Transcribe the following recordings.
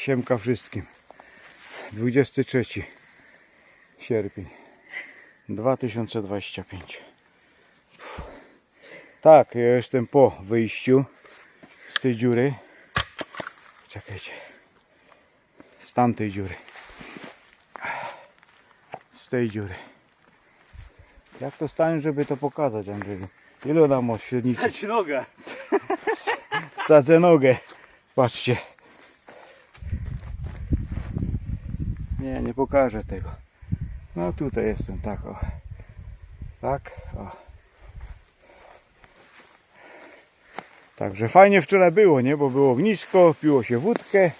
Siemka wszystkim. 23 sierpień 2025. Tak, ja jestem po wyjściu z tej dziury. Czekajcie. Z tamtej dziury. Z tej dziury. Jak to stanie, żeby to pokazać, Andrzeju? Ile ona ma średnicy? Dać nogę. Sadzę nogę. Patrzcie. Nie, nie pokażę tego. No tutaj jestem, tak o. Tak, o. Także fajnie wczoraj było, nie? Bo było ognisko, piło się wódkę.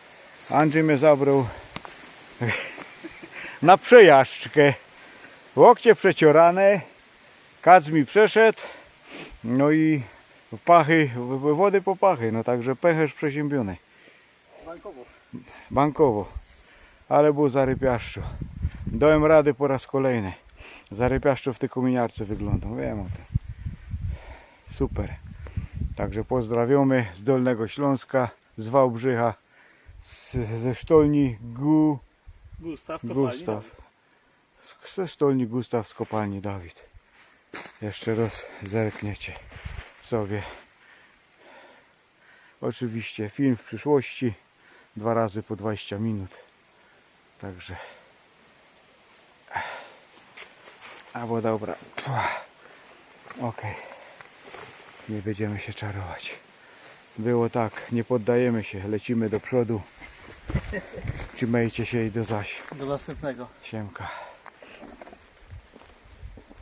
Andrzej mnie zabrał na przejażdżkę. Łokcie przeciorane. Kac mi przeszedł. No i pachy, wody po pachy, no także pechesz przeziębiony, Bankowo. bankowo, ale był zarypiaszczo. Dałem rady po raz kolejny. Zarypiaszczo w tej kominiarce wyglądał, wiem o tym. Super. Także pozdrawiamy z Dolnego Śląska, z Wałbrzycha, z, ze sztolni Gu, Gustaw. Gustaw. Ze stolni Gustaw z kopalni Dawid. Jeszcze raz zerkniecie sobie. Oczywiście film w przyszłości. Dwa razy po 20 minut. Także. Albo dobra. Ok. Nie będziemy się czarować. Było tak, nie poddajemy się, lecimy do przodu. Trzymajcie się i do zaś. Do następnego. Siemka.